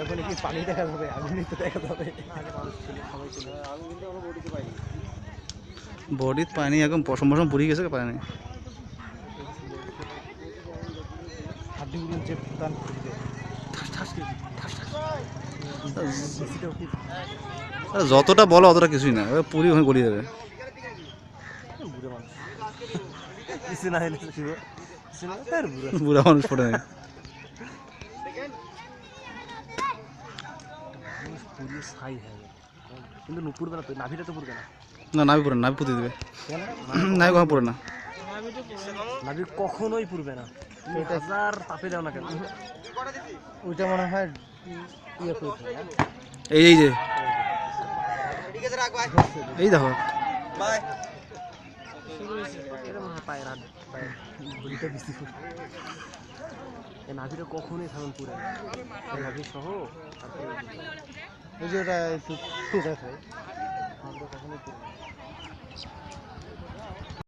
এখন কি পানি দেখা যাবে আগুনই তো দেখা যাবে। বডিত পানি একদম পশম পশম পুরি গেছে পানি হাড্ডি যে ফুটান যতটা বলো অতটা কিছুই না পুরি ওখানে গড়িয়ে যাবে বুড়ো মানুষ। কিছু না হলে শিব কিছু না তার বুড়ো। বুড়া মানুষ পড়ে নেই মানুষ পুড়িয়ে ছাই হয়ে যাবে কিন্তু নুপুরবে না তো নাভিটা তো পুড়বে না। না নাবি পড়ে না, নাবি পুঁতে দিবে। নাবি কখন পড়ে না? নাভি কখনোই পুড়বে না। হাজার তাপে দাও না কেন? ওইটা মনে হয় ইয়ে এই এই যে। এই দেখো। হয় পায়ের হাত বেশি এই নাভিটা কখনোই সামন পুড়ে নাভি সহ তারপরে ওই যে ওটা ঠিক আছে